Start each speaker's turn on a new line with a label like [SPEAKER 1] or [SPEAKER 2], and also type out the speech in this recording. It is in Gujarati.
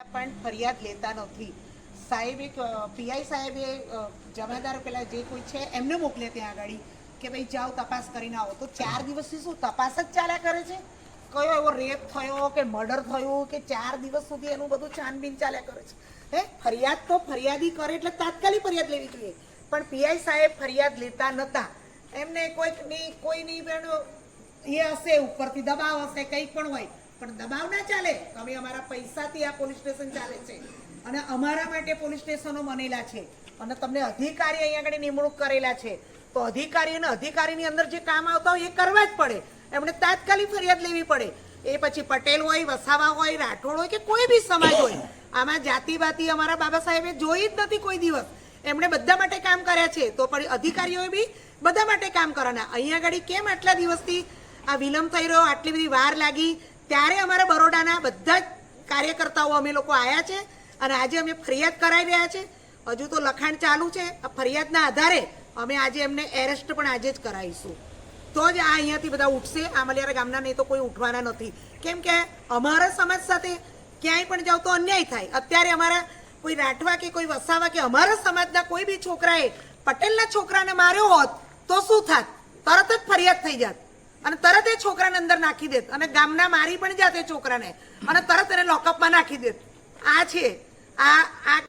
[SPEAKER 1] પણ ફરિયાદ લેતા નથી. સાહેબે પીઆઈ સાહેબે જમાદાર પેલા જે કોઈ છે એમને મોકલે ત્યાં આગળ કે ભાઈ જાઓ તપાસ કરીને આવો. તો ચાર દિવસથી શું તપાસ જ ચાલ્યા કરે છે? કયો એવો રેપ થયો કે મર્ડર થયું કે ચાર દિવસ સુધી એનું બધું છાનબીન ચાલ્યા કરે છે? હે? ફરિયાદ તો ફરિયાદી કરે એટલે તાત્કાલિક ફરિયાદ લેવી જોઈએ. પણ પીઆઈ સાહેબ ફરિયાદ લેતા નતા. એમને કોઈકની, કોઈની પણ એ હશે, ઉપરથી દબાવ હશે કંઈક પણ હોય પણ દબાવ ના ચાલે તમે અમારા પૈસાથી આ પોલીસ સ્ટેશન ચાલે છે. અને અમારા માટે પોલીસ સ્ટેશનો બનેલા છે. અને તમને અધિકારી અહીંયા આગળ નિમણૂક કરેલા છે. તો અધિકારી અને અધિકારીની અંદર જે કામ આવતા હોય એ કરવા જ પડે. એમણે તાત્કાલિક ફરિયાદ લેવી પડે. એ પછી પટેલ હોય, વસાવા હોય, રાઠોડ હોય કે કોઈ બી સમાજ હોય. આમાં જાતિ બાતિ અમારા બાબા સાહેબે જોઈ જ નથી કોઈ દિવસ. એમણે બધા માટે કામ કર્યા છે. તો પણ અધિકારીઓએ બી બધા માટે કામ કરવાના અહીંયા આગળ કેમ આટલા દિવસથી આ વિલંબ થઈ રહ્યો? આટલી બધી વાર લાગી. ત્યારે અમારા બરોડાના બધા જ કાર્યકર્તાઓ અમે લોકો આવ્યા છે અને આજે અમે ફરિયાદ કરાવી રહ્યા છે. હજુ તો લખાણ ચાલુ છે. આ ફરિયાદના આધારે અમે આજે એમને એરેસ્ટ પણ આજે જ કરાવીશું. તો જ આ અહીંયાથી બધા ઉઠશે. આમલિયારા ગામના નહીં તો કોઈ ઉઠવાના નથી. કેમ કે અમારા સમાજ સાથે ક્યાંય પણ જાવ તો અન્યાય થાય. અત્યારે અમારા કોઈ રાઠવા કે કોઈ વસાવા કે અમારા સમાજના કોઈ બી છોકરાએ પટેલના છોકરાને માર્યો હોત તો શું થાત? તરત જ ફરિયાદ થઈ જાત. અને તરત એ છોકરાને અંદર નાખી દેત. અને ગામના મારી પણ જાતે છોકરાને. અને તરત એને લોકઅપમાં નાખી દેત. આ છે. આ આ